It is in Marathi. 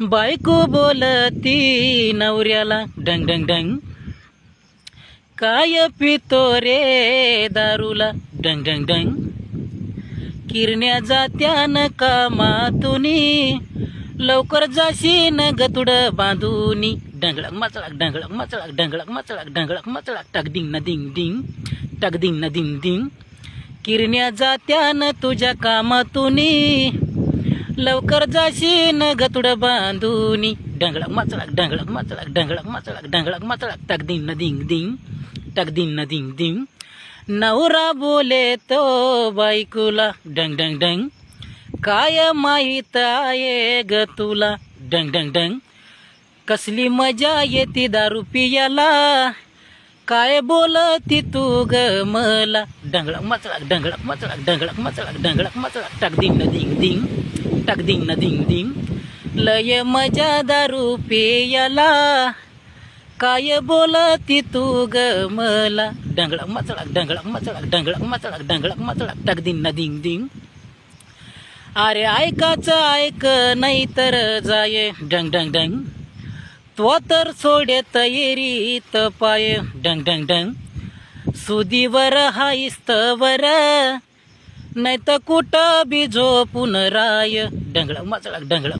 बायको बोलती नवऱ्याला डंग डंग डंग. काय पितो रे दारूला डंग डंग डंग. किरण्या जात्या न कामातुनी लवकर जाशीन गतुड बांधूनी. डंगळक मचळक डंगळक मचळक डंगळक मचळक डंगळक मचळक. टक डिंग न दिंग डिंग. टगदिंग न दिंग डिंग. किरण्या जात्यान तुझ्या कामातुनी लवकर जाशीन गतुड बांधूनी. डंगळक मचळक डंगळक मचळक डंगळक मचळक डंगळक मचळक. टक दिन न दिंग दिंग टक दिन न दिंग दिंग नवरा बोले तो बायकुला डंग डंग डंग. काय माहीत आहे ग तुला डंग डंग डंग. कसली मजा येते दारू पियाला. काय बोलती तू ग मला. डंगळक मचळक डंगळक मचळक डंगळक मचळक डंगळक मचळक. टक दिंग दिंग दिंग टाक दिंग ना दिंग दिंग लय मजा दारू पेयला काय बोलती तू ग मला डंगळक मचळक डंगळक मचळक डंगळक मचळक डंगळक मचळक टाक दिंग ना दिंग दिंग अरे ऐकाचं ऐक नाही तर जाय डंग डंग डंग तो तर सोडे तयरीत पाय डंग डंग डंग सुदीवर हायस्तवर नाही तर कुठं बी झोपून राय. डंगळक मचळक डंगळक